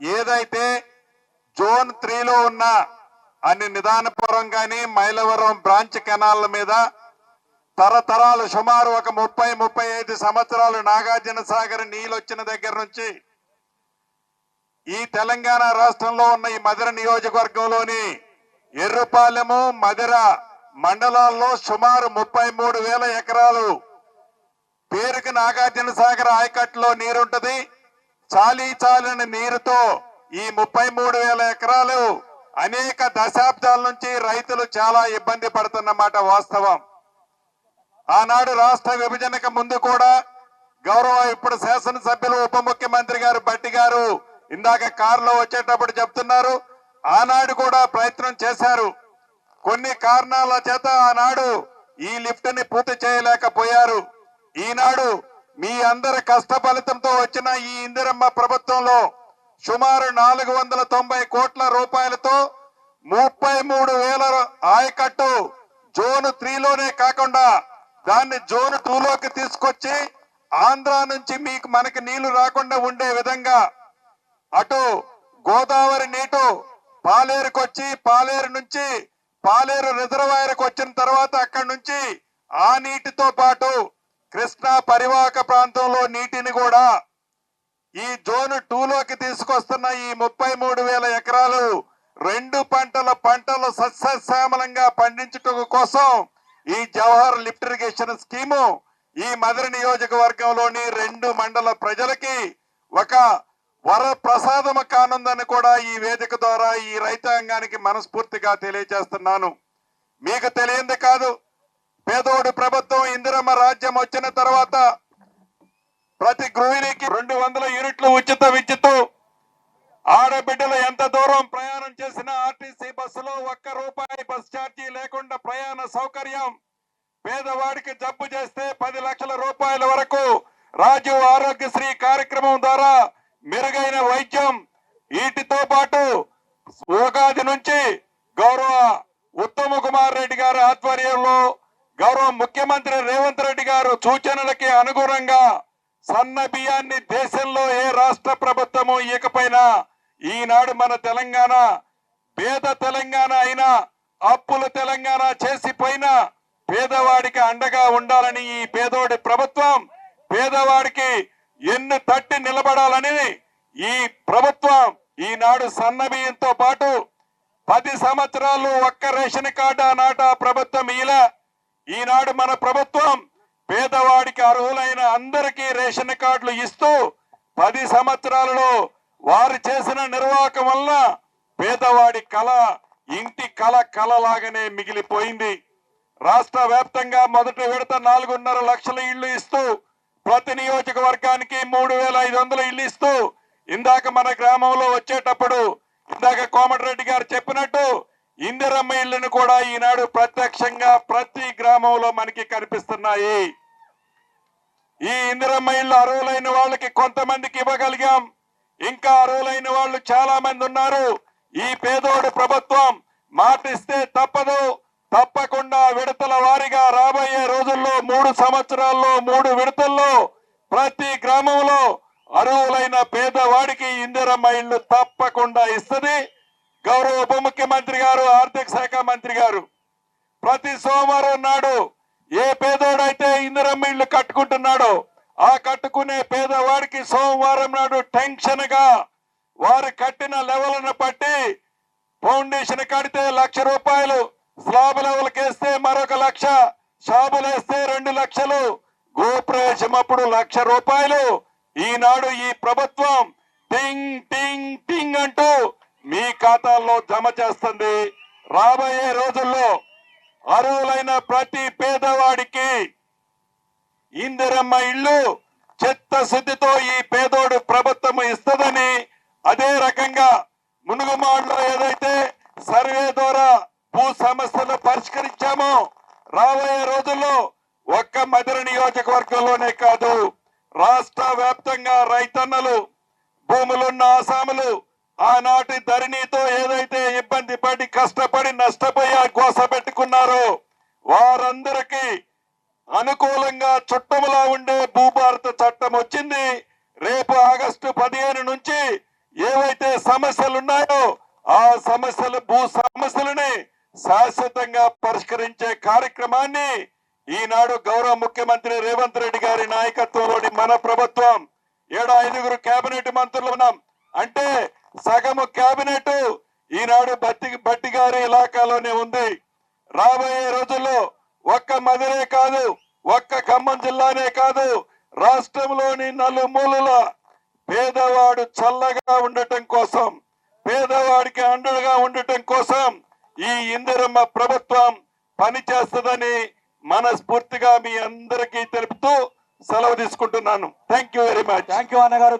ఏదైతే జోన్ త్రీలో ఉన్న అన్ని నిదానపురం కానీ మైలవరం బ్రాంచ్ కెనాల మీద తరతరాలు సుమారు ఒక ముప్పై ముప్పై ఐదు సంవత్సరాలు నాగార్జున సాగర్ నీళ్ళు వచ్చిన దగ్గర నుంచి ఈ తెలంగాణ రాష్ట్రంలో ఉన్న ఈ మధుర నియోజకవర్గంలోని ఎర్రుపాలెము మధుర మండలాల్లో సుమారు ముప్పై మూడు వేల ఎకరాలు పేరుకి నాగార్జున సాగర్ ఆయకట్టులో నీరుంటది. చాలీ చాలని నీరుతో ఈ ముప్పై మూడు వేల ఎకరాలు అనేక దశాబ్దాల నుంచి రైతులు చాలా ఇబ్బంది పడుతున్నమాట వాస్తవం. ఆనాడు రాష్ట్ర విభజనకు ముందు కూడా గౌరవ ఇప్పుడు శాసనసభ్యులు ఉప ముఖ్యమంత్రి గారు బట్టి గారు ఇందాక కారులో వచ్చేటప్పుడు చెప్తున్నారు. ఆనాడు కూడా ప్రయత్నం చేశారు. కొన్ని కారణాల చేత ఆనాడు ఈ లిఫ్ట్ని పూర్తి చేయలేకపోయారు. ఈనాడు మీ అందరి కష్ట ఫలితంతో వచ్చిన ఈ ఇందిరమ్మ ప్రభుత్వంలో సుమారు నాలుగు వందల తొంభై కోట్ల రూపాయలతో ముప్పై మూడు వేల ఆయకట్టు జోన్ త్రీలోనే కాకుండా దాన్ని జోన్ టూలోకి తీసుకొచ్చి ఆంధ్ర నుంచి మీకు మనకి నీళ్ళు రాకుండా ఉండే విధంగా అటు గోదావరి నీటు పాలేరుకు వచ్చి పాలేరు నుంచి పాలేరు రిజర్వాయర్కి వచ్చిన తర్వాత అక్కడి నుంచి ఆ నీటితో పాటు కృష్ణా పరివాహక ప్రాంతంలో నీటిని కూడా ఈ జోన్ టూలోకి తీసుకొస్తున్న ఈ ముప్పై మూడు వేల ఎకరాలు రెండు పంటల పంటలు సస్యశ్యామలంగా పండించుట కోసం ఈ జవహర్ లిఫ్ట్ ఇరిగేషన్ స్కీము ఈ మధుర నియోజకవర్గంలోని రెండు మండల ప్రజలకి ఒక వర ప్రసాదము కానుందని కూడా ఈ వేదిక ద్వారా ఈ రైతాంగానికి మనస్ఫూర్తిగా తెలియజేస్తున్నాను. మీకు తెలియంది కాదు పేదోడు ప్రభుత్వం ఇందిరమ్మ రాజ్యం వచ్చిన తర్వాత ప్రతి గృహిణికి రెండు వందల యూనిట్లు ఉచిత విద్యుత్ ఆడబిడ్డలు ఎంత దూరం ప్రయాణం చేసిన ఆర్టీసీ బస్సులో ఒక్క రూపాయి బస్ ఛార్జీ లేకుండా ప్రయాణ సౌకర్యం. పేదవాడికి జబ్బు చేస్తే పది లక్షల రూపాయల వరకు రాజు ఆరోగ్యశ్రీ కార్యక్రమం ద్వారా మెరుగైన వైద్యం. వీటితో పాటు ఉగాది నుంచి గౌరవ ఉత్తమ కుమార్ రెడ్డి గారి ఆధ్వర్యంలో గౌరవ ముఖ్యమంత్రి రేవంత్ రెడ్డి గారు సూచనలకి అనుగుణంగా సన్న బియ్యాన్ని దేశంలో ఏ రాష్ట్ర ప్రభుత్వము ఇకపైన ఈనాడు మన తెలంగాణ పేద తెలంగాణ అయినా అప్పుల తెలంగాణ చేసిపోయిన పేదవాడికి అండగా ఉండాలని ఈ పేదోడి ప్రభుత్వం పేదవాడికి ఎన్ను తట్టి నిలబడాలని ఈ ప్రభుత్వం ఈనాడు సన్న బియ్యంతో పాటు పది సంవత్సరాలు ఒక్క రేషన్ కార్డు నాట ప్రభుత్వం ఇలా ఈనాడు మన ప్రభుత్వం పేదవాడికి అర్హులైన అందరికీ రేషన్ కార్డులు ఇస్తూ పది సంవత్సరాలలో వారు చేసిన నిర్వాహకం వల్ల పేదవాడి కళ ఇంటి కళ కళలాగానే మిగిలిపోయింది. రాష్ట్ర వ్యాప్తంగా మొదటి విడత నాలుగున్నర లక్షల ఇళ్ళు ఇస్తూ ప్రతి నియోజకవర్గానికి మూడు వేల ఐదు వందల ఇల్లు ఇస్తూ ఇందాక మన గ్రామంలో వచ్చేటప్పుడు ఇందాక కోమటిరెడ్డి గారు చెప్పినట్టు ఇందిరమ్మ ఇళ్ళను కూడా ఈనాడు ప్రత్యక్షంగా ప్రతి గ్రామంలో మనకి కనిపిస్తున్నాయి. ఈ ఇందిరమ్మ ఇళ్ళు అర్హులైన వాళ్ళకి కొంతమందికి ఇవ్వగలిగాం. ఇంకా అర్హులైన వాళ్ళు చాలా మంది ఉన్నారు. ఈ పేదోడు ప్రభుత్వం మాటిస్తే తప్పదు. తప్పకుండా విడతల వారీగా రాబోయే రోజుల్లో మూడు సంవత్సరాల్లో మూడు విడతల్లో ప్రతి గ్రామంలో అర్హులైన పేదవాడికి ఇందిరమ్మ ఇళ్ళు తప్పకుండా ఇస్తుంది. గౌరవ ఉప ముఖ్యమంత్రి గారు ఆర్థిక శాఖ మంత్రి గారు ప్రతి సోమవారం నాడు ఏ పేదోడైతే ఇందిరమ్మ ఇల్లు కట్టుకుంటున్నాడో ఆ కట్టుకునే పేదవాడికి సోమవారం నాడు టెన్షన్గా వారు కట్టిన లెవెల్ను బట్టి ఫౌండేషన్ కడితే లక్ష రూపాయలు స్లాబ్ లెవెల్కి వేస్తే మరొక లక్ష షాబులు వేస్తే రెండు లక్షలు గోప్రవేశం అప్పుడు లక్ష రూపాయలు. ఈనాడు ఈ ప్రభుత్వం టింగ్ టింగ్ టింగ్ అంటూ మీ ఖాతాల్లో జమ చేస్తుంది. రాబోయే రోజుల్లో అర్హులైన ప్రతి పేదవాడికి ఇందిరమ్మ ఇల్లు చిత్తశుద్ధితో ఈ పేదోడు ప్రభుత్వం ఇస్తుందని అదే రకంగా మునుగుమాడులో ఏదైతే సర్వే ద్వారా భూ సమస్యలు పరిష్కరించామో రాబోయే రోజుల్లో ఒక్క మధుర నియోజకవర్గంలోనే కాదు రాష్ట్ర వ్యాప్తంగా రైతన్నలు భూములున్న ఆసాములు ఆనాటి ధరణితో ఏదైతే ఇబ్బంది పడి కష్టపడి నష్టపోయి గోస పెట్టుకున్నారో వారందరికీ అనుకూలంగా చుట్టములా ఉండే భూభారత చట్టం వచ్చింది. రేపు ఆగస్టు పదిహేను నుంచి ఏవైతే సమస్యలు ఉన్నాయో ఆ సమస్యలు భూ సమస్యలని శాశ్వతంగా పరిష్కరించే కార్యక్రమాన్ని ఈనాడు గౌరవ ముఖ్యమంత్రి రేవంత్ రెడ్డి గారి నాయకత్వంలోని మన ప్రభుత్వం ఏడా ఐదుగురు కేబినెట్ మంత్రులు ఉన్నాం. అంటే సగము కేబినెట్ ఈనాడు బట్టి బట్టి గారి ఇలాకాలోనే ఉంది. రాబోయే రోజుల్లో ఒక్క మదిరే కాదు ఒక్క ఖమ్మం జిల్లానే కాదు రాష్ట్రంలోని నలుమూలల పేదవాడు చల్లగా ఉండటం కోసం పేదవాడికి అండగా ఉండటం కోసం ఈ ఇందిరమ్మ ప్రభుత్వం పనిచేస్తుందని మనస్ఫూర్తిగా మీ అందరికీ తెలుపుతూ సెలవు తీసుకుంటున్నాను. Thank you very much thank you అన్నగారు.